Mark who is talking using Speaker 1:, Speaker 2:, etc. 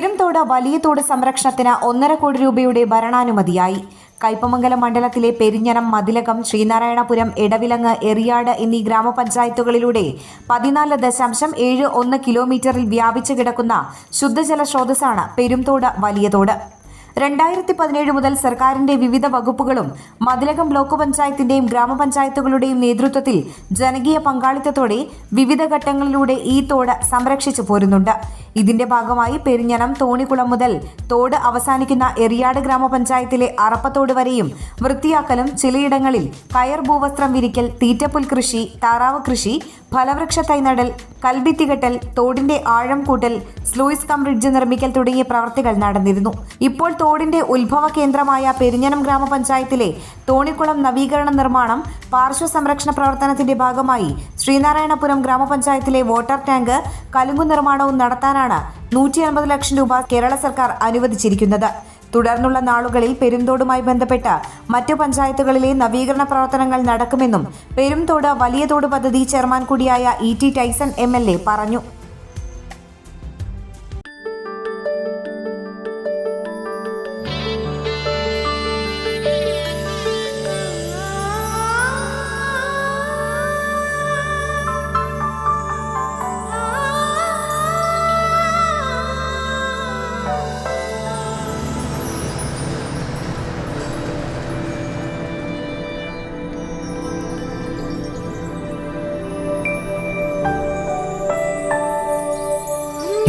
Speaker 1: പെരുംതോട് വലിയ തോട് സംരക്ഷണത്തിന് ഒന്നര കോടി രൂപയുടെ ഭരണാനുമതിയായി. കൈപ്പമംഗലം മണ്ഡലത്തിലെ പെരിഞ്ഞനം മതിലകം ശ്രീനാരായണപുരം എടവിലങ്ങ് എറിയാട് എന്നീ ഗ്രാമപഞ്ചായത്തുകളിലൂടെ പതിനാല് ദശാംശം ഏഴ് ഒന്ന് കിലോമീറ്ററിൽ വ്യാപിച്ചു കിടക്കുന്ന ശുദ്ധജല സ്രോതസ്സാണ് പെരുംതോട് വലിയ തോട്. രണ്ടായിരത്തി പതിനേഴ് മുതൽ സർക്കാരിന്റെ വിവിധ വകുപ്പുകളും മതിലകം ബ്ലോക്ക് പഞ്ചായത്തിന്റെയും ഗ്രാമപഞ്ചായത്തുകളുടെയും നേതൃത്വത്തിൽ ജനകീയ പങ്കാളിത്തത്തോടെ വിവിധ ഘട്ടങ്ങളിലൂടെ ഈ തോട് സംരക്ഷിച്ചു പോരുന്നുണ്ട്. ഇതിന്റെ ഭാഗമായി പെരിഞ്ഞനം തോണിക്കുളം മുതൽ തോട് അവസാനിക്കുന്ന എറിയാട് ഗ്രാമപഞ്ചായത്തിലെ അറപ്പത്തോട് വരെയും വൃത്തിയാക്കലും ചിലയിടങ്ങളിൽ കയർ ഭൂവസ്ത്രം വിരിക്കൽ തീറ്റപ്പുൽ കൃഷി താറാവ് കൃഷി ഫലവൃക്ഷ തൈനടൽ കൽഭിത്തികെട്ടൽ തോടിന്റെ ആഴം കൂട്ടൽ സ്ലൂയിസ് കം ബ്രിഡ്ജ് നിർമ്മിക്കൽ തുടങ്ങിയ പ്രവർത്തികൾ നടന്നിരുന്നു. ഇപ്പോൾ തോടിന്റെ ഉത്ഭവ കേന്ദ്രമായ പെരിഞ്ഞനം ഗ്രാമപഞ്ചായത്തിലെ തോണിക്കുളം നവീകരണ നിർമ്മാണം പാർശ്വ സംരക്ഷണ പ്രവർത്തനത്തിന്റെ ഭാഗമായി ശ്രീനാരായണപുരം ഗ്രാമപഞ്ചായത്തിലെ വാട്ടർ ടാങ്ക് കലുങ്കു നിർമ്മാണവും നടത്താനാണ് നൂറ്റി അൻപത് ലക്ഷം രൂപ കേരള സർക്കാർ അനുവദിച്ചിരിക്കുന്നത്. തുടർന്നുള്ള നാളുകളിൽ പെരുംതോടുമായി ബന്ധപ്പെട്ട മറ്റു പഞ്ചായത്തുകളിലെ നവീകരണ പ്രവർത്തനങ്ങൾ നടക്കുമെന്നും പെരുംതോട് വലിയതോട് പദ്ധതി ചെയർമാൻ കൂടിയായ ഇ ടി ടൈസൺ എ പറഞ്ഞു.